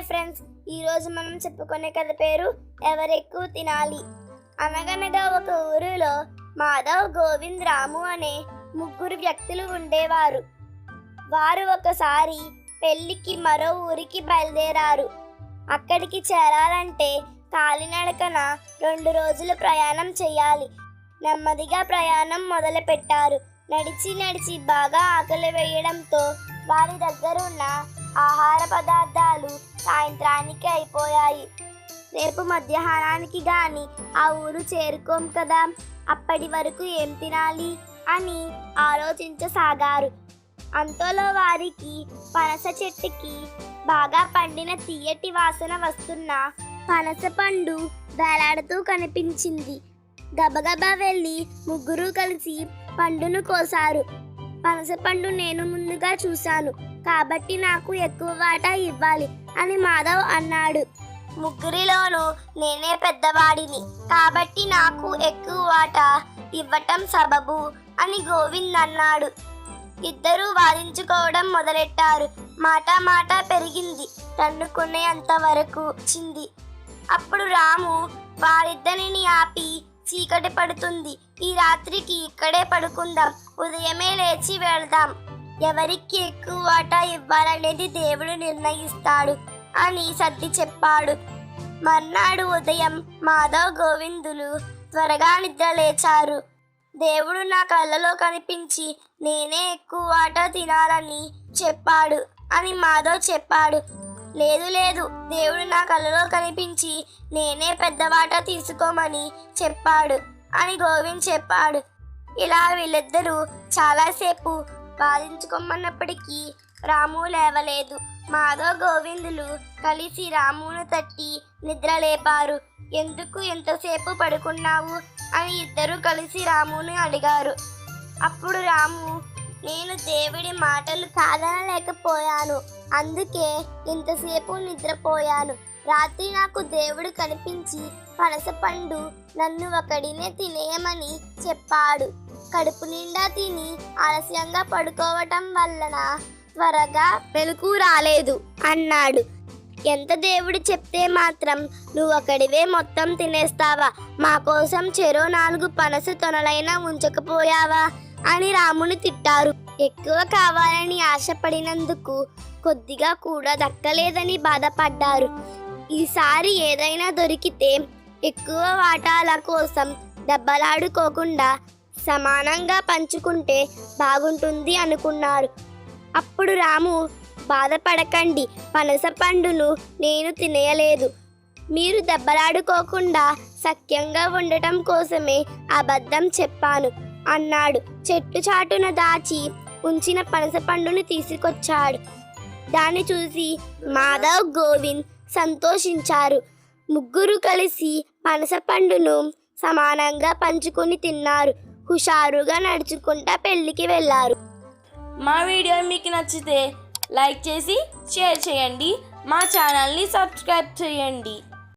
Hi friends. ఈరోజు మనం చెప్పుకునే కథ పేరు ఎవరెక్కువ తినాలి. అనగనగా ఒక ఊరిలో మాధవ్ గోవింద్ రాము అనే ముగ్గురు వ్యక్తులు ఉండేవారు. వారు ఒకసారి పెళ్ళికి మరో ఊరికి బయలుదేరారు. అక్కడికి చేరాలంటే కాలినడకన రెండు రోజులు ప్రయాణం చేయాలి. నెమ్మదిగా ప్రయాణం మొదలుపెట్టారు. నడిచి నడిచి బాగా ఆకలి వేయడంతో వారి దగ్గర ఉన్న ఆహార పదార్థాలు సాయంత్రానికి అయిపోయాయి. రేపు మధ్యాహ్నానికి గాని ఆ ఊరు చేరుకోం కదా అప్పటి వరకు ఏం తినాలి అని ఆలోచించసాగారు. అంతలో వారికి పనస చెట్టుకి బాగా పండిన తీయటి వాసన వస్తున్న పనస పండు వేలాడుతూ కనిపించింది. గబగబా వెళ్ళి ముగ్గురు కలిసి పండును కోసారు. పనస పండు నేను ముందుగా చూశాను. కాబట్టి నాకు ఎక్కువ వాటా ఇవ్వాలి అని మాధవ్ అన్నాడు. ముగ్గురిలోనూ నేనే పెద్దవాడిని. కాబట్టి నాకు ఎక్కువ వాటా ఇవ్వటం సబబు అని గోవింద్ అన్నాడు. ఇద్దరూ వాదించుకోవడం మొదలెట్టారు. మాట మాట పెరిగింది. తన్నుకునేంత వరకు చింది. అప్పుడు రాము వారిద్దరిని ఆపి చీకటి పడుతుంది. ఈ రాత్రికి ఇక్కడే పడుకుందాం. ఉదయమే లేచి వెళ్దాం. ఎవరికి ఎక్కువ వాటా ఇవ్వాలనేది దేవుడు నిర్ణయిస్తాడు అని సర్ది చెప్పాడు. మర్నాడు ఉదయం మాధవ్ గోవిందులు త్వరగా నిద్ర లేచారు దేవుడు నా కళ్ళలో కనిపించి నేనే ఎక్కువ వాటా తినాలని చెప్పాడు అని మాధవ్ చెప్పాడు. లేదు లేదు దేవుడు నా కళ్ళలో కనిపించి నేనే పెద్ద వాటా తీసుకోమని చెప్పాడు అని గోవింద్ చెప్పాడు. ఇలా వీళ్ళిద్దరూ చాలాసేపు బాధించుకోమన్నప్పటికీ రాము లేవలేదు. మాధవ గోవిందులు కలిసి రామును తట్టి నిద్ర లేపారు ఎందుకు ఎంతసేపు పడుకున్నావు? అని ఇద్దరు కలిసి రాముని అడిగారు. అప్పుడు రాము నేను దేవుడి మాటలు కాదనలేకపోయాను అందుకే ఇంతసేపు నిద్రపోయాను. రాత్రి నాకు దేవుడు కనిపించి పనసపండు నన్ను ఒకడినే తినేయమని చెప్పాడు. కడుపు నిండా తిని ఆలస్యంగా పడుకోవటం వలన త్వరగా వెలుగు రాలేదు అన్నాడు. ఎంత దేవుడు చెప్తే మాత్రం నువ్వు ఒకడివే మొత్తం తినేస్తావా? మా కోసం చెరో నాలుగు పనస తొనలైనా ఉంచకపోయావా? అని రాముని తిట్టారు. ఎక్కువ కావాలని ఆశపడినందుకు కొద్దిగా కూడా దక్కలేదని బాధపడ్డారు. ఈసారి ఏదైనా దొరికితే ఎక్కువ వాటాల కోసం దెబ్బలాడుకోకుండా సమానంగా పంచుకుంటే బాగుంటుంది అనుకున్నారు. అప్పుడు రాము బాధపడకండి పనస పండును నేను తినేయలేదు. మీరు దెబ్బలాడుకోకుండా సఖ్యంగా ఉండటం కోసమే అబద్ధం చెప్పాను అన్నాడు. చెట్టు చాటున దాచి ఉంచిన పనస పండును తీసుకొచ్చాడు. దాన్ని చూసి మాధవ్ గోవింద్ సంతోషించారు. ముగ్గురు కలిసి పనస పండును సమానంగా పంచుకొని తిన్నారు. హుషారుగా నడుచుకుంటా పెళ్ళికి వెళ్ళారు. మా వీడియో మీకు నచ్చితే లైక్ చేసి షేర్ చేయండి. మా ఛానల్ని సబ్స్క్రైబ్ చేయండి.